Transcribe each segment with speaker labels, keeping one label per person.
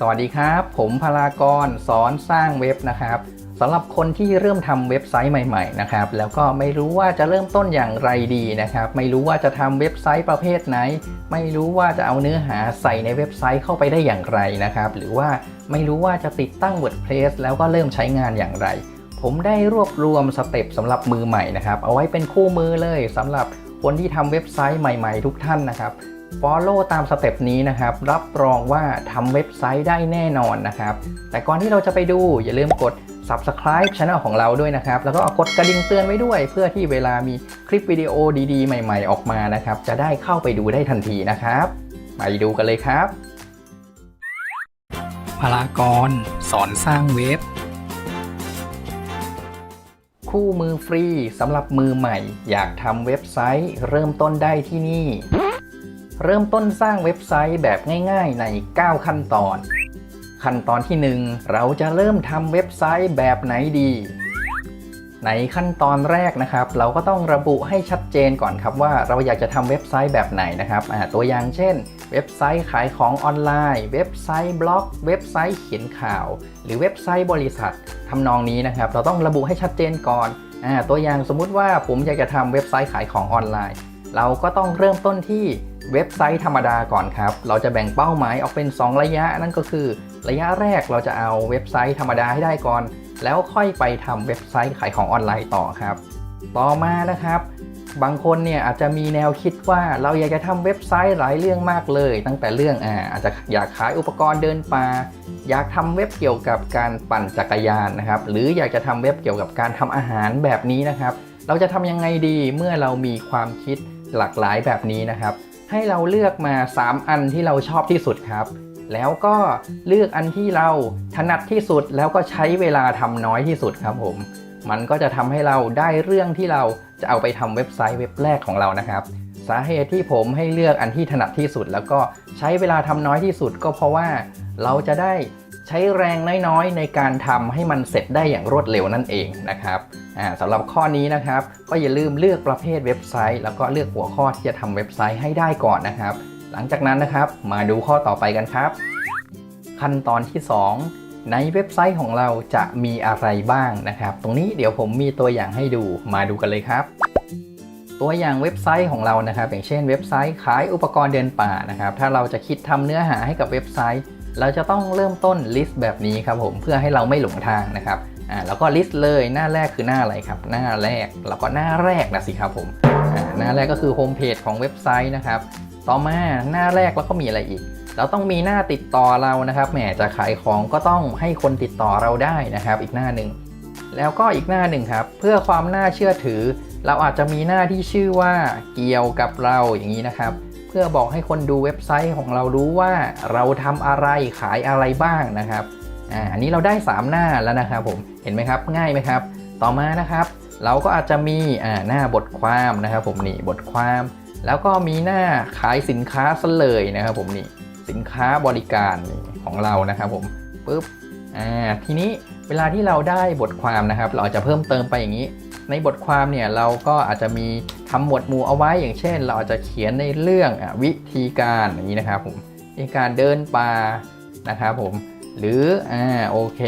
Speaker 1: สวัสดีครับ ผมพลากรสอนสร้างเว็บนะครับสำหรับคนที่เริ่มทำเว็บไซต์ใหม่ๆนะครับแล้วก็ไม่รู้ว่าจะเริ่มต้นอย่างไรดีนะครับ ไม่รู้ว่าจะทำเว็บไซต์ประเภทไหน ไม่รู้ว่าจะเอาเนื้อหาใส่ในเว็บไซต์เข้าไปได้อย่างไรนะครับ หรือว่าไม่รู้ว่าจะติดตั้ง WordPress แล้วก็เริ่มใช้งานอย่างไร ผมได้รวบรวมสเต็ปสำหรับมือใหม่นะครับเอาไว้เป็นคู่มือเลยสำหรับคนที่ทำเว็บไซต์ใหม่ ๆ ทุกท่านนะครับ Follow ตามสเต็ปนี้นะครับ รับรองว่าทำเว็บไซต์ได้แน่นอนนะครับ แต่ก่อนที่เราจะไปดูอย่าลืมกด Subscribe Channel ของเราด้วยนะครับ แล้วก็กดกระดิ่งเตือนไว้ด้วย เพื่อที่เวลามีคลิปวิดีโอดีๆ ใหม่ๆ ออกมานะครับ จะได้เข้าไปดูได้ทันทีนะครับ ไปดูกันเลยครับ
Speaker 2: พลากรสอนสร้างเว็บ
Speaker 1: คู่มือฟรีสำหรับมือใหม่ อยากทำเว็บไซต์ เริ่มต้นได้ที่นี่ เริ่มต้นสร้างเว็บไซต์แบบง่ายๆ ใน 9 ขั้นตอน ขั้นตอนที่ 1 เราจะเริ่มทำเว็บไซต์แบบไหนดี ในขั้นตอนแรกนะครับ เราก็ต้องระบุให้ชัดเจนก่อนครับว่าเราอยากจะทำเว็บไซต์แบบไหนนะครับตัวอย่างเช่น เว็บไซต์ขายของออนไลน์ เว็บไซต์บล็อก เว็บไซต์เขียนข่าว หรือเว็บไซต์บริษัททำนองนี้นะครับ เราต้องระบุให้ชัดเจนก่อนอตัวอย่างสมมุติว่าผมอยากจะทำเว็บไซต์ขายของออนไลน์ เราก็ต้องเริ่มต้นที่เว็บไซต์ธรรมดาก่อนครับ เราจะแบ่งเป้าหมายออกเป็น 2 ระยะ นั่นก็คือ ระยะแรกเราจะเอาเว็บไซต์ธรรมดาให้ได้ก่อน แล้วค่อยไปทำเว็บไซต์ขายของออนไลน์ต่อครับ ต่อมานะครับ บางคนเนี่ยอาจจะมีแนวคิดว่าเราอยากจะทำเว็บไซต์หลายเรื่องมากเลย ตั้งแต่เรื่องอ่าอาจจะอยากขายอุปกรณ์เดินป่า อยากทำเว็บเกี่ยวกับการปั่นจักรยานนะครับ หรืออยากจะทำเว็บเกี่ยวกับการทำอาหารแบบนี้นะครับ เราจะทำยังไงดีเมื่อเรามีความคิด หลากหลายแบบนี้นะครับ ให้เราเลือกมา 3 อันที่เราชอบที่สุดครับ แล้วก็เลือกอันที่เราถนัดที่สุดแล้วก็ใช้เวลาทำน้อยที่สุดครับผม มันก็จะทำให้เราได้เรื่องที่เราจะเอาไปทำเว็บไซต์เว็บแรกของเรานะครับ สาเหตุที่ผมให้เลือกอันที่ถนัดที่สุด แล้วก็ใช้เวลาทำน้อยที่สุดก็เพราะว่าเราจะได้ ใช้แรงน้อยๆ ในการทำให้มันเสร็จได้อย่างรวดเร็วนั่นเองนะครับอ่าสำหรับข้อนี้นะครับ ก็อย่าลืมเลือกประเภทเว็บไซต์ แล้วก็เลือกหัวข้อที่จะทำเว็บไซต์ให้ได้ก่อนนะครับ หลังจากนั้นนะครับมาดูข้อต่อไปกันครับ ขั้นตอนที่ 2ในเว็บไซต์ของเราจะมีอะไรบ้างนะครับ ตรงนี้เดี๋ยวผมมีตัวอย่างให้ดูมาดูกันเลยครับ ตัวอย่างเว็บไซต์ของเรานะครับ อย่างเช่นเว็บไซต์ขายอุปกรณ์เดินป่านะครับ ถ้าเราจะคิดทำเนื้อหาให้กับเว็บไซต์ เราจะต้องเริ่มต้นลิสต์แบบนี้ครับผมเพื่อให้เราไม่หลงทางนะครับอ่าแล้วก็ลิสต์เลยหน้าแรกคือหน้าอะไรครับ หน้าแรกแล้วก็หน้าแรกนะสิครับผมอ่าหน้าแรกก็คือโฮมเพจของเว็บไซต์นะครับต่อมาหน้าแรกแล้วก็มีอะไรอีก เราต้องมีหน้าติดต่อเรานะครับแหมจะขายของก็ต้องให้คนติดต่อเราได้นะครับ อีกหน้าหนึ่งแล้วก็อีกหน้าหนึ่งครับ เพื่อความน่าเชื่อถือ เราอาจจะมีหน้าที่ชื่อว่าเกี่ยวกับเราอย่างนี้นะครับ พื่อบอกให้คนดูเว็บไซต์ของเรารู้ว่าเราทำอะไรขายอะไรบ้างนะครับอ่าอันนี้เราได้ 3 หน้าแล้วนะครับผมเห็นไหมครับง่ายไหมครับ ต่อมานะครับ เราก็อาจจะมีอ่าหน้าบทความนะครับ ผมนี่บทความ แล้วก็มีหน้าขายสินค้าซะเลยนะครับ ผมนี่สินค้าบริการของเรานะครับผมปุ๊บอ่าทีนี้เวลาที่เราได้บทความนะครับ เราจะเพิ่มเติมไปอย่างนี้ ในบทความเนี่ยเราก็อาจจะมีทำหมวดหมู่เอาไว้อย่างเช่น เราอาจจะเขียนในเรื่องอวิธีการอย่างนี้นะครับผมวิธีการเดินป่านะครับผมหรืออ่าโอเค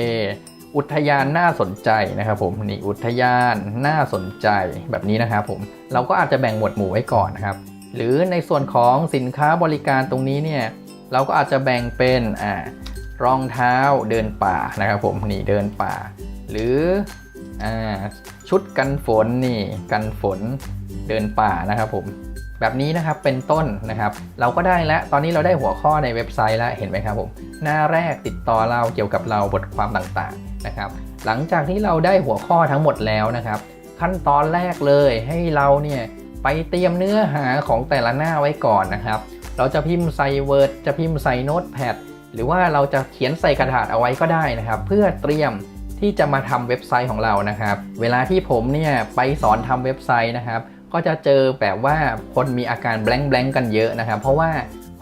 Speaker 1: อุทยานน่าสนใจนะครับผมนี่อุทยานน่าสนใจแบบนี้นะครับผมเราก็อาจจะแบ่งหมวดหมู่ไว้ก่อนนะครับ หรือในส่วนของสินค้าบริการตรงนี้เนี่ยเราก็อาจจะแบ่งเป็นอ่ารองเท้าเดินป่านะครับผมนี่เดินป่า หรืออ่า ชุดกันฝนนี่กันฝนเดินป่านะครับผมแบบนี้นะครับเป็นต้นนะครับ เราก็ได้แล้วตอนนี้เราได้หัวข้อในเว็บไซต์แล้วเห็นไหมครับผม หน้าแรกติดต่อเราเกี่ยวกับเราบทความต่างๆนะครับ หลังจากที่เราได้หัวข้อทั้งหมดแล้วนะครับ ขั้นตอนแรกเลยให้เราเนี่ยไปเตรียมเนื้อหาของแต่ละหน้าไว้ก่อนนะครับ เราจะพิมพ์ใส่ Word จะพิมพ์ใส่โน้ตแพดหรือว่าเราจะเขียนใส่กระดาษเอาไว้ก็ได้นะครับ เพื่อเตรียม ที่จะมาทำเว็บไซต์ของเรานะครับ เวลาที่ผมเนี่ยไปสอนทำเว็บไซต์นะครับ ก็จะเจอแบบว่าคนมีอาการแบงค์แบงกันเยอะนะครับ เพราะว่า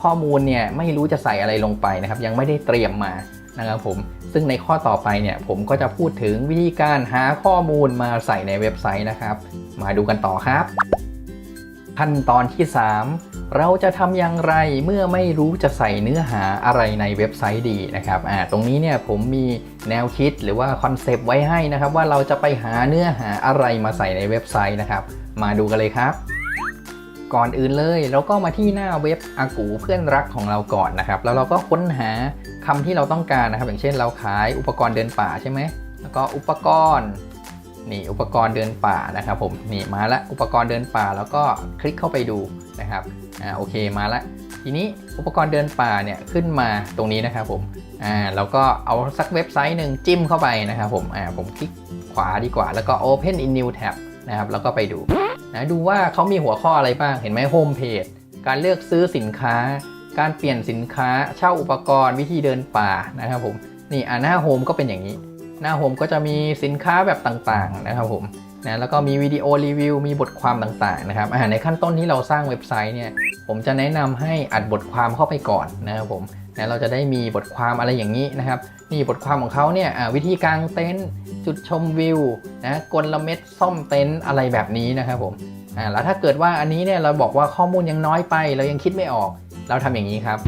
Speaker 1: ข้อมูลเนี่ยไม่รู้จะใส่อะไรลงไปนะครับ ยังไม่ได้เตรียมมานะครับผมซึ่งในข้อต่อไปเนี่ยผมก็จะพูดถึงวิธีการหาข้อมูลมาใส่ในเว็บไซต์นะครับ มาดูกันต่อครับ ขั้นตอนที่ 3 เราจะทำอย่างไรเมื่อไม่รู้จะใส่เนื้อหาอะไรในเว็บไซต์ดีนะครับอ่าตรงนี้เนี่ยผมมีแนวคิดหรือว่าคอนเซปต์ไว้ให้นะครับ ว่าเราจะไปหาเนื้อหาอะไรมาใส่ในเว็บไซต์นะครับ มาดูกันเลยครับ ก่อนอื่นเลยเราก็มาที่หน้าเว็บอากูเพื่อนรักของเราก่อนนะครับ แล้วเราก็ค้นหาคำที่เราต้องการนะครับ อย่างเช่นเราขายอุปกรณ์เดินป่าใช่ไหมแล้วก็อุปกรณ์ นี่อุปกรณ์เดินป่านะครับผมนี่มาละอุปกรณ์เดินป่าแล้วก็คลิกเข้าไปดูนะครับอ่าโอเคมาละทีนี้อุปกรณ์เดินป่าเนี่ยขึ้นมาตรงนี้นะครับผมอ่าเราก็เอาสักเว็บไซต์หนึ่งจิ้มเข้าไปนะครับผมอ่าผมคลิกขวาดีกว่า แล้วก็ Open in New Tab นะครับแล้วก็ไปดูนะดูว่าเขามีหัวข้ออะไรบ้างเห็นไหมโฮมเพจการเลือกซื้อสินค้า การเปลี่ยนสินค้าเช่าอุปกรณ์วิธีเดินป่านะครับผมนี่อ่าหน้าโฮมก็เป็นอย่างนี้ หน้าโฮมก็จะมีสินค้าแบบต่างๆนะครับผมนะแล้วก็มีวิดีโอรีวิวมีบทความต่างๆนะครับอ่าในขั้นต้นที่เราสร้างเว็บไซต์เนี่ยผมจะแนะนำให้อัดบทความเข้าไปก่อนนะครับผมนะเราจะได้มีบทความอะไรอย่างนี้นะครับนี่บทความของเขาเนี่ยวิธีกางเต็นท์จุดชมวิวนะกลเม็ดซ่อมเต็นท์อะไรแบบนี้นะครับผมอ่าแล้วถ้าเกิดว่าอันนี้เนี่ยเราบอกว่าข้อมูลยังน้อยไป เรายังคิดไม่ออก เราทำอย่างนี้ครับ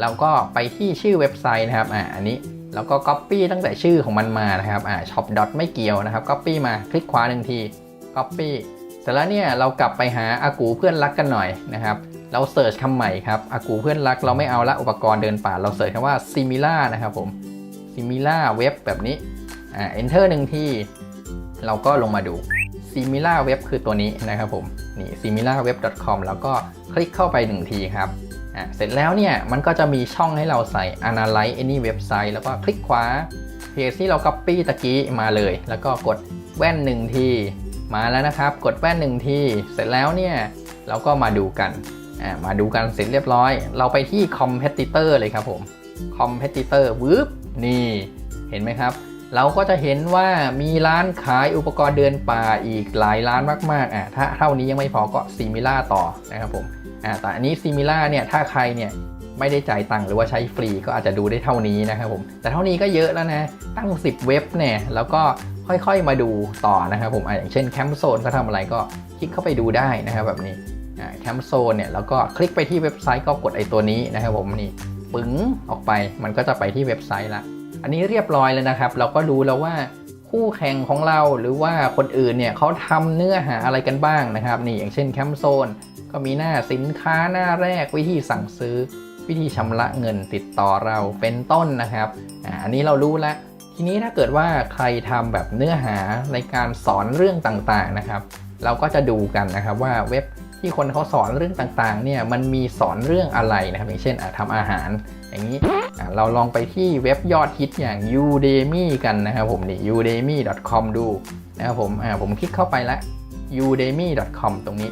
Speaker 1: เราก็ไปที่ชื่อเว็บไซต์นะครับอ่าอันนี้ แล้วก็ Copy ตั้งแต่ชื่อของมันมานะครับอ่า shop dot ไม่เกี่ยวนะครับ Copy มาคลิกขวาหนึ่งที Copy เสร็จแล้วเนี่ยเรากลับไปหาอากูเพื่อนรักกันหน่อยนะครับเราเสิร์ชคำใหม่ครับอากูเพื่อนรักเราไม่เอาละอุปกรณ์เดินป่าเราเสิร์ชคำว่า Simila นะครับผม Simila เว็บแบบนี้อ่า Enter หนึ่งทีเราก็ลงมาดู Simila เว็บคือตัวนี้นะครับผมนี่ similaweb.com แล้วก็คลิกเข้าไปหนึ่งทีครับ อะเสร็จแล้วเนี่ยมันก็จะมีช่องให้เราใส่ analyze any website แล้วก็คลิกขวาเพจที่เรา copy ตะกี้มาเลย แล้วก็กดแว่นหนึ่งทีมาแล้วนะครับ กดแว่นหนึ่งทีเสร็จแล้วเนี่ยเราก็มาดูกันอะมาดูกันเสร็จเรียบร้อย เราไปที่ competitor เลยครับผม competitor วืบนี่เห็นไหมครับ เราก็จะเห็นว่ามีร้านขายอุปกรณ์เดินป่าอีกหลายร้านมากๆอะถ้าเท่านี้ยังไม่พอก็ซีมิล่าต่อนะครับผม อ่าแต่อันนี้ซิมิล่าเนี่ยถ้าใครเนี่ยไม่ได้จ่ายตังค์หรือว่าใช้ฟรีก็อาจจะดูได้เท่านี้นะครับผมแต่เท่านี้ก็เยอะแล้วนะตั้ง 10 เว็บเนี่ยแล้วก็ค่อยๆมาดูต่อนะครับผมออย่างเช่นแคมป์โซนเขาทำอะไรก็คลิกเข้าไปดูได้นะครับแบบนี้แคมป์โซนเนี่ยแล้วก็คลิกไปที่เว็บไซต์ก็กดไอ้ตัวนี้นะครับผมนี่ปึ๋งออกไปมันก็จะไปที่เว็บไซต์ละอันนี้เรียบร้อยแล้วนะครับ เราก็รู้แล้วว่าคู่แข่งของเราหรือว่าคนอื่นเนี่ยเขาทำเนื้อหาอะไรกันบ้างนะครับ นี่อย่างเช่นแคมป์โซน ก็มีหน้าสินค้าหน้าแรกวิธีสั่งซื้อ วิธีชำระเงินติดต่อเราเป็นต้นนะครับอ่าอันนี้เรารู้แล้วทีนี้ถ้าเกิดว่าใครทำแบบเนื้อหาในการสอนเรื่องต่างๆนะครับ เราก็จะดูกันนะครับว่าเว็บที่คนเขาสอนเรื่องต่างๆเนี่ยมันมีสอนเรื่องอะไรนะครับอย่างเช่นทำอาหาร อย่างนี้เราลองไปที่เว็บยอดฮิตอย่าง Udemy กันนะครับผมนี่ udemy.com ดูนะครับผมอ่าผมคลิกเข้าไปแล้ว udemy.com ตรงนี้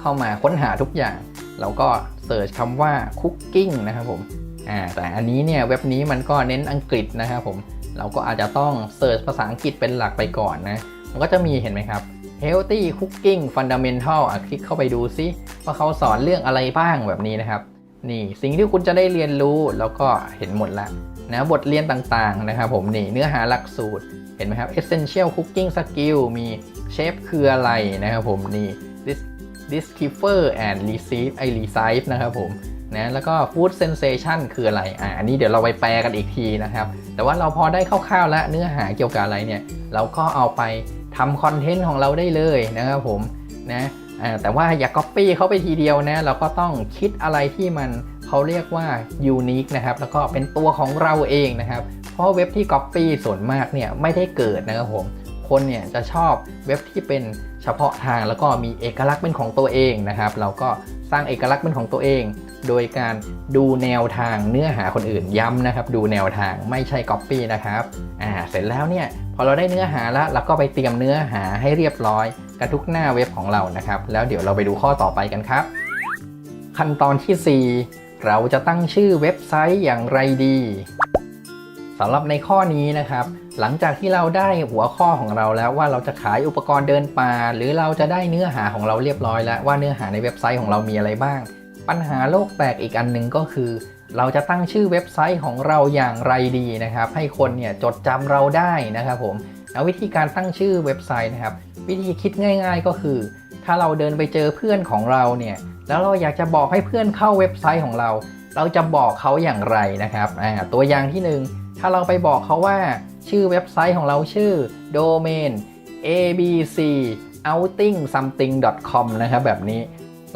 Speaker 1: เข้ามาค้นหาทุกอย่างเราก็เสิร์ชคำว่า cooking นะครับผมอ่าแต่อันนี้เนี่ยเว็บนี้มันก็เน้นอังกฤษนะครับผมเราก็อาจจะต้องเสิร์ชภาษาอังกฤษเป็นหลักไปก่อนนะ มันก็จะมีเห็นไหมครับ healthy cooking fundamental อะคลิกเข้าไปดูซิว่าเขาสอนเรื่องอะไรบ้างแบบนี้นะครับ นี่สิ่งที่คุณจะได้เรียนรู้แล้วก็เห็นหมดละนะบทเรียนต่างๆนะครับผมนี่เนื้อหาหลักสูตรเห็นไหมครับ essential cooking skill มีเชฟคืออะไรนะครับผมนี่ discover and receive ไอ receive นะครับผมนะแล้วก็ food sensation คืออะไรอ่าอันนี้เดี๋ยวเราไปแปลกันอีกทีนะครับ แต่ว่าเราพอได้คร่าวๆแล้วเนื้อหาเกี่ยวกับอะไรเนี่ยเราก็เอาไปทำคอนเทนต์ของเราได้เลยนะครับผมนะอ่าแต่ว่าอย่า copy เข้าไปทีเดียวนะเราก็ต้องคิดอะไรที่มันเขาเรียกว่า unique นะครับแล้วก็เป็นตัวของเราเองนะครับเพราะเว็บที่ copy ส่วนมากเนี่ยไม่ได้เกิดนะครับผมคนเนี่ยจะชอบเว็บที่เป็น พาะทางแล้วก็มีเอกลักษณ์เป็นของตัวเองนะครับ เราก็สร้างเอกลักษณ์เป็นของตัวเอง โดยการดูแนวทางเนื้อหาคนอื่นย้ำนะครับ ดูแนวทางไม่ใช่ Copy นะครับอ่าเสร็จแล้วเนี่ยพอเราได้เนื้อหาแล้วเราก็ไปเตรียมเนื้อหาให้เรียบร้อยกันทุกหน้าเว็บของเรานะครับ แล้วเดี๋ยวเราไปดูข้อต่อไปกันครับ ขั้นตอนทีสี่4 เราจะตั้งชื่อเว็บไซต์อย่างไรดีสำหรับในข้อนี้นะครับ หลังจากที่เราได้หัวข้อของเราแล้วว่าเราจะขายอุปกรณ์เดินป่า หรือเราจะได้เนื้อหาของเราเรียบร้อยแล้วว่าเนื้อหาในเว็บไซต์ของเรามีอะไรบ้าง ปัญหาโลกแตกอีกอันหนึ่งก็คือ เราจะตั้งชื่อเว็บไซต์ของเราอย่างไรดีนะครับ ให้คนเนี่ยจดจำเราได้นะครับผมแล้ววิธีการตั้งชื่อเว็บไซต์นะครับ วิธีคิดง่าย ๆก็คือ ถ้าเราเดินไปเจอเพื่อนของเราเนี่ยแล้วเราอยากจะบอกให้เพื่อนเข้าเว็บไซต์ของเรา เราจะบอกเขาอย่างไรนะครับตัวอย่างที่หนึ่งถ้าเราไปบอกเขาว่า ชื่อเว็บไซต์ของเราชื่อ domain abc outing something com นะครับแบบนี้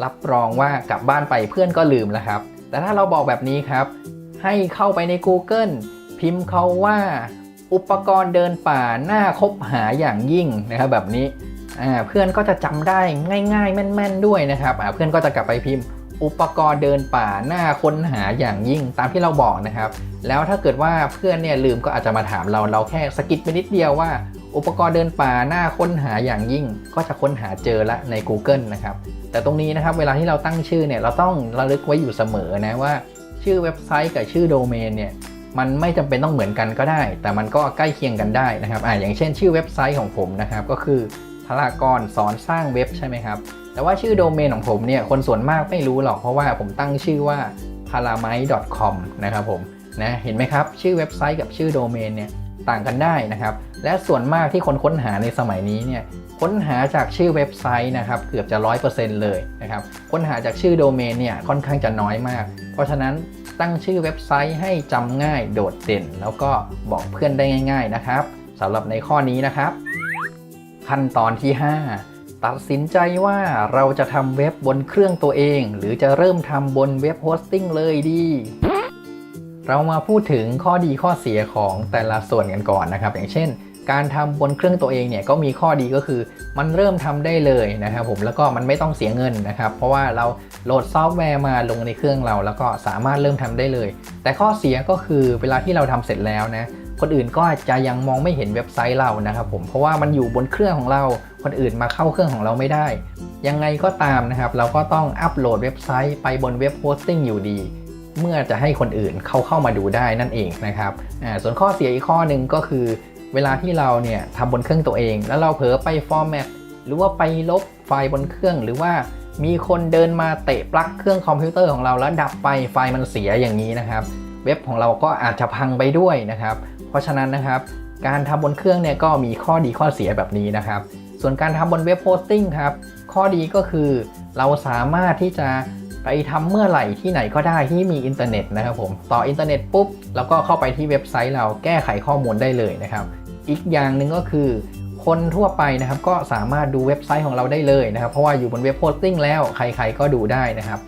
Speaker 1: รับรองว่ากลับบ้านไปเพื่อนก็ลืมแล้วครับ แต่ถ้าเราบอกแบบนี้ครับ ให้เข้าไปใน Google พิมพ์เขาว่าอุปกรณ์เดินป่าหน้าคบหาอย่างยิ่งนะครับแบบนี้เพื่อนก็จะจำได้ง่าย ๆ แม่น ๆ ด้วยนะครับเพื่อนก็จะกลับไปพิมพ์ อุปกรณ์เดินป่าหน้าค้นหาอย่างยิ่งตามที่เราบอกนะครับ แล้วถ้าเกิดว่าเพื่อนเนี่ยลืมก็อาจจะมาถามเราเราแค่สกิดไปนิดเดียวว่า อุปกรณ์เดินป่าหน้าค้นหาอย่างยิ่ง ก็จะค้นหาเจอละใน Google นะครับ แต่ตรงนี้นะครับเวลาที่เราตั้งชื่อเนี่ยเราต้องระลึกไว้อยู่เสมอนะว่า ชื่อเว็บไซต์กับชื่อโดเมนเนี่ยมันไม่จำเป็นต้องเหมือนกันก็ได้ แต่มันก็ใกล้เคียงกันได้นะครับอ่าอย่างเช่น ชื่อเว็บไซต์ของผมนะครับก็คือพลากรสอนสร้างเว็บใช่ไหมครับ แต่ว่าชื่อโดเมนของผมเนี่ยคนส่วนมากไม่รู้หรอกเพราะว่าผมตั้งชื่อว่า p a r a m i c o m นะครับผมนะเห็นไหมครับ ชื่อเว็บไซต์กับชื่อโดเมนเนี่ยต่างกันได้นะครับ และส่วนมากที่คนค้นหาในสมัยนี้เนี่ยค้นหาจากชื่อเว็บไซต์นะครับเกือบจะ 100%เลยนะครับค้นหาจากชื่อโดเมนเนี่ยค่อนข้างจะน้อยมาก เพราะฉะนั้นตั้งชื่อเว็บไซต์ให้จำง่ายโดดเด่น แล้วก็บอกเพื่อนได้ง่าย ๆนะครับสำหรับในข้อนี้นะครับ ขั้นตอนที่ 5 ตัดสินใจว่าเราจะทำเว็บบนเครื่องตัวเอง หรือจะเริ่มทำบนเว็บโฮสติ้งเลยดี เรามาพูดถึงข้อดีข้อเสียของแต่ละส่วนกันก่อนนะครับ อย่างเช่น การทำบนเครื่องตัวเองเนี่ยก็มีข้อดีก็คือ มันเริ่มทำได้เลยนะครับผมแล้วก็มันไม่ต้องเสียเงินนะครับ เพราะว่าเราโหลดซอฟต์แวร์มาลงในเครื่องเรา แล้วก็สามารถเริ่มทำได้เลย แต่ข้อเสียก็คือเวลาที่เราทำเสร็จแล้วนะ คนอื่นก็จะยังมองไม่เห็นเว็บไซต์เรานะครับผมเพราะว่ามันอยู่บนเครื่องของเรา คนอื่นมาเข้าเครื่องของเราไม่ได้ ยังไงก็ตามนะครับ เราก็ต้องอัปโหลดเว็บไซต์ไปบนเว็บโฮสติ้งอยู่ดี เมื่อจะให้คนอื่นเขาเข้ามาดูได้นั่นเองนะครับอ่าส่วนข้อเสียอีกข้อหนึ่งก็คือ เวลาที่เราเนี่ยทำบนเครื่องตัวเอง แล้วเราเผลอไปฟอร์แมตหรือว่าไปลบไฟล์บนเครื่องหรือว่ามีคนเดินมาเตะปลั๊กเครื่องคอมพิวเตอร์ของเราแล้วดับไปไฟล์มันเสียอย่างนี้นะครับ เว็บของเราก็อาจจะพังไปด้วยนะครับ ราะฉะนั้นนะครับ การทำบนเครื่องเนี่ยก็มีข้อดีข้อเสียแบบนี้นะครับ ส่วนการทำบนเว็บโฮสติ้งครับ ข้อดีก็คือเราสามารถที่จะไปทำเมื่อไหร่ที่ไหนก็ได้ที่มีอินเทอร์เน็ตนะครับผมต่ออินเทอร์เน็ตปุ๊บแล้วก็เข้าไปที่เว็บไซต์เราแก้ไขข้อมูลได้เลยนะครับ อีกอย่างหนึ่งก็คือ คนทั่วไปนะครับก็สามารถดูเว็บไซต์ของเราได้เลยนะครับ เพราะว่าอยู่บนเว็บโฮสติ้งแล้วใครๆก็ดูได้นะครับ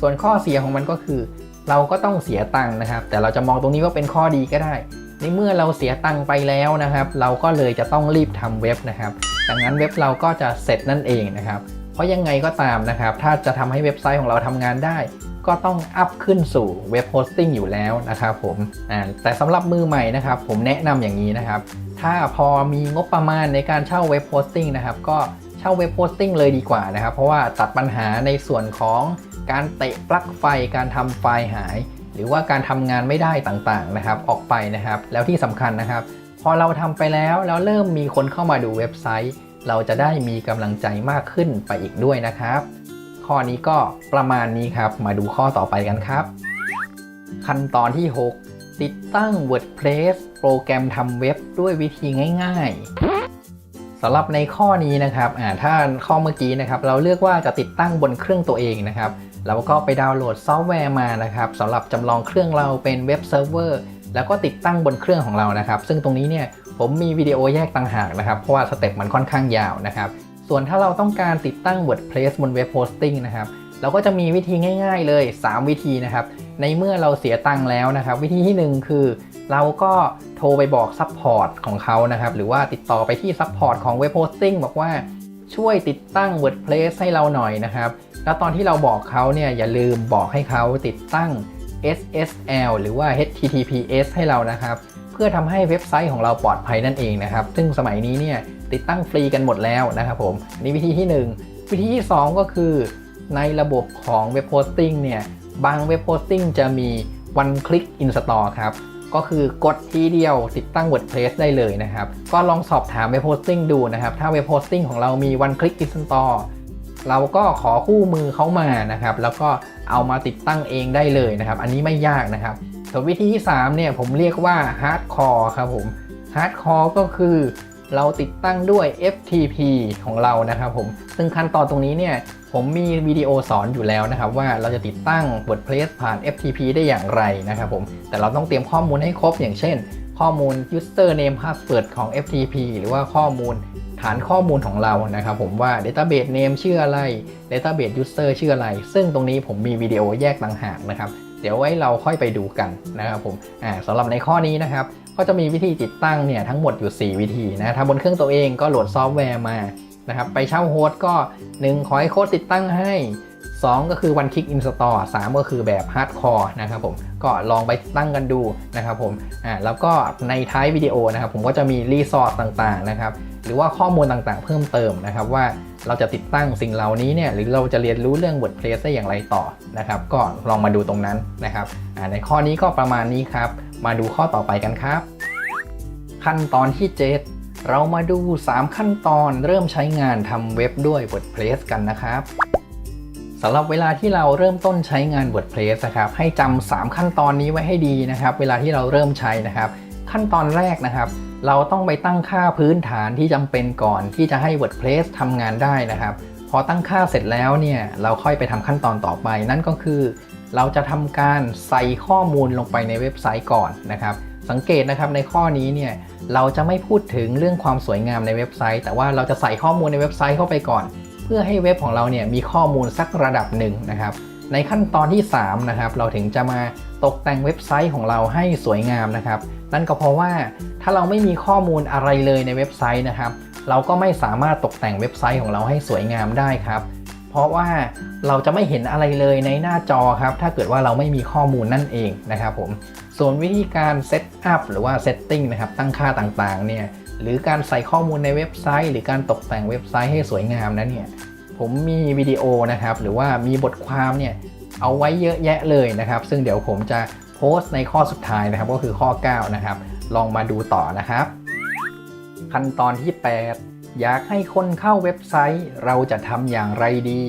Speaker 1: ส่วนข้อเสียของมันก็คือ เราก็ต้องเสียตังค์นะครับ แต่เราจะมองตรงนี้ว่าเป็นข้อดีก็ได้ ในเมื่อเราเสียตังค์ไปแล้วนะครับ เราก็เลยจะต้องรีบทำเว็บนะครับดังนั้นเว็บเราก็จะเสร็จนั่นเองนะครับ เพราะยังไงก็ตามนะครับ ถ้าจะทำให้เว็บไซต์ของเราทำงานได้ ก็ต้องอัพขึ้นสู่เว็บโฮสติ้งอยู่แล้วนะครับผมอ่าแต่สำหรับมือใหม่นะครับ ผมแนะนำอย่างนี้นะครับ ถ้าพอมีงบประมาณในการเช่าเว็บโฮสติ้งนะครับ ก็เช่าเว็บโฮสติ้งเลยดีกว่านะครับ เพราะว่าตัดปัญหาในส่วนของการเตะปลั๊กไฟการทำไฟล์หาย หรือว่าการทำงานไม่ได้ต่างๆนะครับออกไปนะครับ แล้วที่สำคัญนะครับ พอเราทำไปแล้วแล้วเริ่มมีคนเข้ามาดูเว็บไซต์ เราจะได้มีกำลังใจมากขึ้นไปอีกด้วยนะครับ ข้อนี้ก็ประมาณนี้ครับ มาดูข้อต่อไปกันครับ ขั้นตอนที่ 6 ติดตั้ง WordPress โปรแกรมทำเว็บด้วยวิธีง่าย ๆสำหรับในข้อนี้นะครับ อ่า ถ้าข้อเมื่อกี้นะครับ เราเลือกว่าจะติดตั้งบนเครื่องตัวเองนะครับ เราก็ไปดาวน์โหลดซอฟต์แวร์มานะครับสำหรับจำลองเครื่องเราเป็นเว็บเซิร์ฟเวอร์แล้วก็ติดตั้งบนเครื่องของเรานะครับ ซึ่งตรงนี้เนี่ยผมมีวิดีโอแยกต่างหากนะครับ เพราะว่าสเต็ปมันค่อนข้างยาวนะครับ ส่วนถ้าเราต้องการติดตั้ง WordPress บนเว็บโฮสติ้งนะครับเราก็จะมีวิธีง่าย ๆ เลย 3 วิธีนะครับ ในเมื่อเราเสียตังค์แล้วนะครับ วิธีที่ 1 คือเราก็โทรไปบอกซัพพอร์ตของเขานะครับ หรือว่าติดต่อไปที่ซัพพอร์ตของเว็บโฮสติ้งบอกว่าช่วยติดตั้ง WordPress ให้เราหน่อยนะครับ แล้วตอนที่เราบอกเขาเนี่ยอย่าลืมบอกให้เขาติดตั้ง SSL หรือว่า HTTPS ให้เรานะครับ เพื่อทำให้เว็บไซต์ของเราปลอดภัยนั่นเองนะครับ ซึ่งสมัยนี้เนี่ยติดตั้งฟรีกันหมดแล้วนะครับผมนี่วิธีที่ 1 วิธีที่ 2 ก็คือ ในระบบของเว็บโฮสติ้งเนี่ยบางเว็บโฮสติ้งจะมี one click install ครับ ก็คือกดทีเดียวติดตั้ง WordPress ได้เลยนะครับ ก็ลองสอบถามเว็บโฮสติ้งดูนะครับ ถ้าเว็บโฮสติ้งของเรามี one click install เราก็ขอคู่มือเขามานะครับ แล้วก็เอามาติดตั้งเองได้เลยนะครับ อันนี้ไม่ยากนะครับส่วนวิธีที่3เนี่ยผมเรียกว่า Hardcore ครับผม Hardcore ก็คือเราติดตั้งด้วย FTP ของเรานะครับผม ซึ่งขั้นตอนตรงนี้เนี่ยผมมีวิดีโอสอนอยู่แล้วนะครับ ว่าเราจะติดตั้ง WordPress ผ่าน FTP ได้อย่างไรนะครับผม แต่เราต้องเตรียมข้อมูลให้ครบอย่างเช่น ข้อมูล username password ของ FTP หรือว่าข้อมูล ฐานข้อมูลของเรานะครับผมว่า database name ชื่ออะไร database user ชื่ออะไร ซึ่งตรงนี้ผมมีวิดีโอแยกต่างหากนะครับ เดี๋ยวไว้เราค่อยไปดูกันนะครับผมอ่าสำหรับในข้อนี้นะครับ ก็จะมีวิธีติดตั้งเนี่ยทั้งหมดอยู่ 4 วิธีนะถ้าบนเครื่องตัวเองก็โหลดซอฟต์แวร์มานะครับไปเช่าโฮสต์ก็ 1 ขอให้โค้ดติดตั้งให้ 2 ก็คือวันคลิกอินสตอล3ก็คือแบบฮาร์ดคอร์นะครับผมก็ลองไปติดตั้งกันดูนะครับผมอ่าแล้วก็ในท้ายวิดีโอนะครับผมก็จะมีรีซอสต่างๆนะครับ หรือว่าข้อมูลต่างๆ เพิ่มเติมนะครับว่าเราจะติดตั้งสิ่งเหล่านี้เนี่ยหรือเราจะเรียนรู้เรื่อง WordPress ได้อย่างไรต่อนะครับ ก็ลองมาดูตรงนั้นนะครับในข้อนี้ก็ประมาณนี้ครับ มาดูข้อต่อไปกันครับ ขั้นตอนที่ 7 เรามาดู 3 ขั้นตอนเริ่มใช้งานทำเว็บด้วย WordPress กันนะครับสำหรับเวลาที่เราเริ่มต้นใช้งาน WordPress นะครับให้จำ3ขั้นตอนนี้ไว้ให้ดีนะครับ เวลาที่เราเริ่มใช้นะครับ ขั้นตอนแรกนะครับ เราต้องไปตั้งค่าพื้นฐานที่จำเป็นก่อนที่จะให้ WordPress ทำงานได้นะครับ พอตั้งค่าเสร็จแล้วเนี่ยเราค่อยไปทำขั้นตอนต่อไป นั่นก็คือ เราจะทำการใส่ข้อมูลลงไปในเว็บไซต์ก่อนนะครับ สังเกตนะครับในข้อนี้เนี่ยเราจะไม่พูดถึงเรื่องความสวยงามในเว็บไซต์ แต่ว่าเราจะใส่ข้อมูลในเว็บไซต์เข้าไปก่อน เพื่อให้เว็บของเราเนี่ยมีข้อมูลสักระดับหนึ่งนะครับ ในขั้นตอนที่ 3 นะครับ เราถึงจะมาตกแต่งเว็บไซต์ของเราให้สวยงามนะครับ นั่นก็เพราะว่าถ้าเราไม่มีข้อมูลอะไรเลยในเว็บไซต์นะครับ เราก็ไม่สามารถตกแต่งเว็บไซต์ของเราให้สวยงามได้ครับ เพราะว่าเราจะไม่เห็นอะไรเลยในหน้าจอครับ ถ้าเกิดว่าเราไม่มีข้อมูลนั่นเองนะครับผม ส่วนวิธีการเซตอัพหรือว่าเซตติ้งนะครับ ตั้งค่าต่างๆ เนี่ย หรือการใส่ข้อมูลในเว็บไซต์ หรือการตกแต่งเว็บไซต์ให้สวยงามนั้นเนี่ย ผมมีวิดีโอนะครับ หรือว่ามีบทความเนี่ยเอาไว้เยอะแยะเลยนะครับ ซึ่งเดี๋ยวผมจะโพสต์ในข้อสุดท้ายนะครับ ก็คือข้อ 9 นะครับ ลองมาดูต่อนะครับ ขั้นตอนที่ 8 อยากให้คนเข้าเว็บไซต์ เราจะทำอย่างไรดี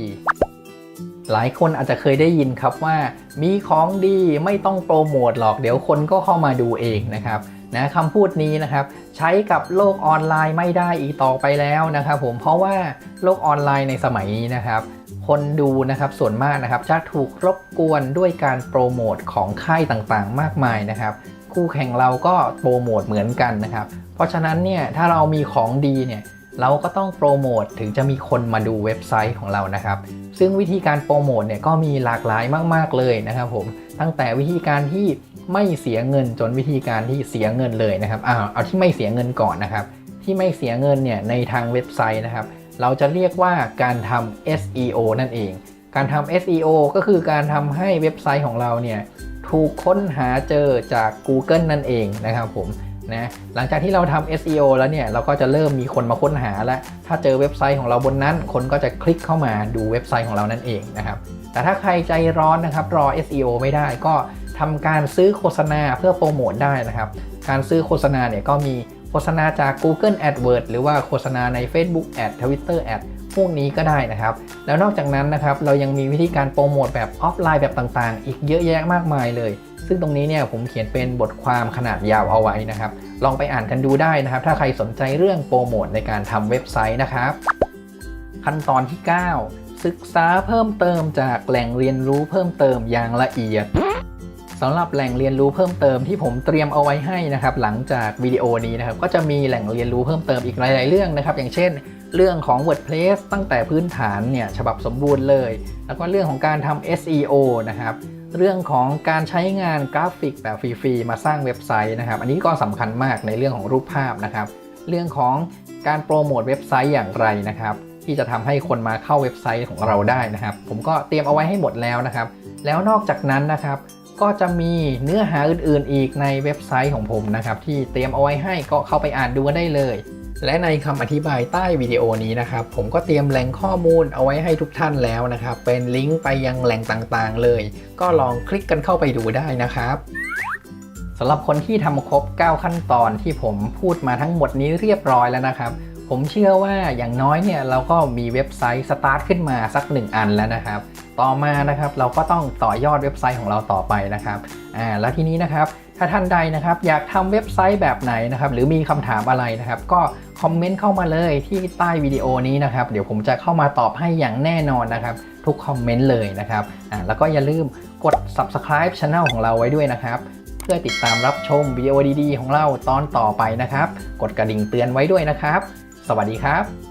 Speaker 1: หลายคนอาจจะเคยได้ยินครับว่า มีของดีไม่ต้องโปรโมทหรอกเดี๋ยวคนก็เข้ามาดูเองนะครับ นะคำพูดนี้นะครับใช้กับโลกออนไลน์ไม่ได้อีกต่อไปแล้วนะครับผมเพราะว่าโลกออนไลน์ในสมัยนี้นะครับ คนดูนะครับส่วนมากนะครับจะถูกรบกวนด้วยการโปรโมทของค่ายต่างๆ มากมายนะครับคู่แข่งเราก็โปรโมทเหมือนกันนะครับเพราะฉะนั้นเนี่ยถ้าเรามีของดีเนี่ยเราก็ต้องโปรโมทถึงจะมีคนมาดูเว็บไซต์ของเรานะครับ ซึ่งวิธีการโปรโมทเนี่ยก็มีหลากหลายมาก ๆ เลยนะครับผม ตั้งแต่วิธีการที่ ไม่เสียเงินจนวิธีการที่เสียเงินเลยนะครับอ้าวเอาที่ไม่เสียเงินก่อนนะครับ ที่ไม่เสียเงินเนี่ยในทางเว็บไซต์นะครับ เราจะเรียกว่าการทำ SEO นั่นเอง การทำ SEO ก็คือการทำให้เว็บไซต์ของเราเนี่ยถูกค้นหาเจอจาก Google นั่นเองนะครับผมนะหลังจากที่เราทำ SEO แล้วเนี่ยเราก็จะเริ่มมีคนมาค้นหาแล้ว ถ้าเจอเว็บไซต์ของเราบนนั้น คนก็จะคลิกเข้ามาดูเว็บไซต์ของเรานั่นเองนะครับ แต่ถ้าใครใจร้อนนะครับรอ SEO ไม่ได้ก็ ทำการซื้อโฆษณาเพื่อโปรโมทได้นะครับ การซื้อโฆษณาเนี่ยก็มีโฆษณาจาก Google AdWords หรือว่าโฆษณาใน Facebook Ad Twitter Ad พวกนี้ก็ได้นะครับ แล้วนอกจากนั้นนะครับเรายังมีวิธีการโปรโมทแบบออฟไลน์แบบต่างๆ อีกเยอะแยะมากมายเลย ซึ่งตรงนี้เนี่ยผมเขียนเป็นบทความขนาดยาวเอาไว้นะครับ ลองไปอ่านกันดูได้นะครับ ถ้าใครสนใจเรื่องโปรโมทในการทำเว็บไซต์นะครับ ขั้นตอนที่ 9 ศึกษาเพิ่มเติมจากแหล่งเรียนรู้เพิ่มเติมอย่างละเอียด สำหรับแหล่งเรียนรู้เพิ่มเติมที่ผมเตรียมเอาไว้ให้นะครับหลังจากวิดีโอนี้นะครับก็จะมีแหล่งเรียนรู้เพิ่มเติมอีกหลาย ๆ เรื่องนะครับ อย่างเช่น เรื่องของ WordPress ตั้งแต่พื้นฐานเนี่ยฉบับสมบูรณ์เลย แล้วก็เรื่องของการทำ SEO นะครับเรื่องของการใช้งานกราฟิกแบบฟรีๆมาสร้างเว็บไซต์นะครับ อันนี้ก็สำคัญมากในเรื่องของรูปภาพนะครับ เรื่องของการโปรโมทเว็บไซต์อย่างไรนะครับ ที่จะทำให้คนมาเข้าเว็บไซต์ของเราได้นะครับ ผมก็เตรียมเอาไว้ให้หมดแล้วนะครับ แล้วนอกจากนั้นนะครับ ก็จะมีเนื้อหาอื่นๆ อีกในเว็บไซต์ของผมนะครับที่เตรียมเอาไว้ให้ก็เข้าไปอ่านดูได้เลย และในคำอธิบายใต้วิดีโอนี้นะครับ ผมก็เตรียมแหล่งข้อมูลเอาไว้ให้ทุกท่านแล้วนะครับ เป็นลิงก์ไปยังแหล่งต่างๆ เลย ก็ลองคลิกกันเข้าไปดูได้นะครับสำหรับคนที่ทำครบ 9 ขั้นตอนที่ผมพูดมาทั้งหมดนี้เรียบร้อยแล้วนะครับ ผมเชื่อว่าอย่างน้อยเนี่ยเราก็มีเว็บไซต์สตาร์ทขึ้นมาสัก1อันแล้วนะครับ ต่อมานะครับเราก็ต้องต่อยอดเว็บไซต์ของเราต่อไปนะครับอ่าแล้วทีนี้นะครับถ้าท่านใดนะครับอยากทำเว็บไซต์แบบไหนนะครับหรือมีคำถามอะไรนะครับ ก็คอมเมนต์เข้ามาเลยที่ใต้วิดีโอนี้นะครับ เดี๋ยวผมจะเข้ามาตอบให้อย่างแน่นอนนะครับ ทุกคอมเมนต์เลยนะครับอ่าแล้วก็อย่าลืมกด subscribe channel ของเราไว้ด้วยนะครับ เพื่อติดตามรับชมวิดีโอดีๆ ของเราตอนต่อไปนะครับ กดกระดิ่งเตือนไว้ด้วยนะครับ สวัสดีครับ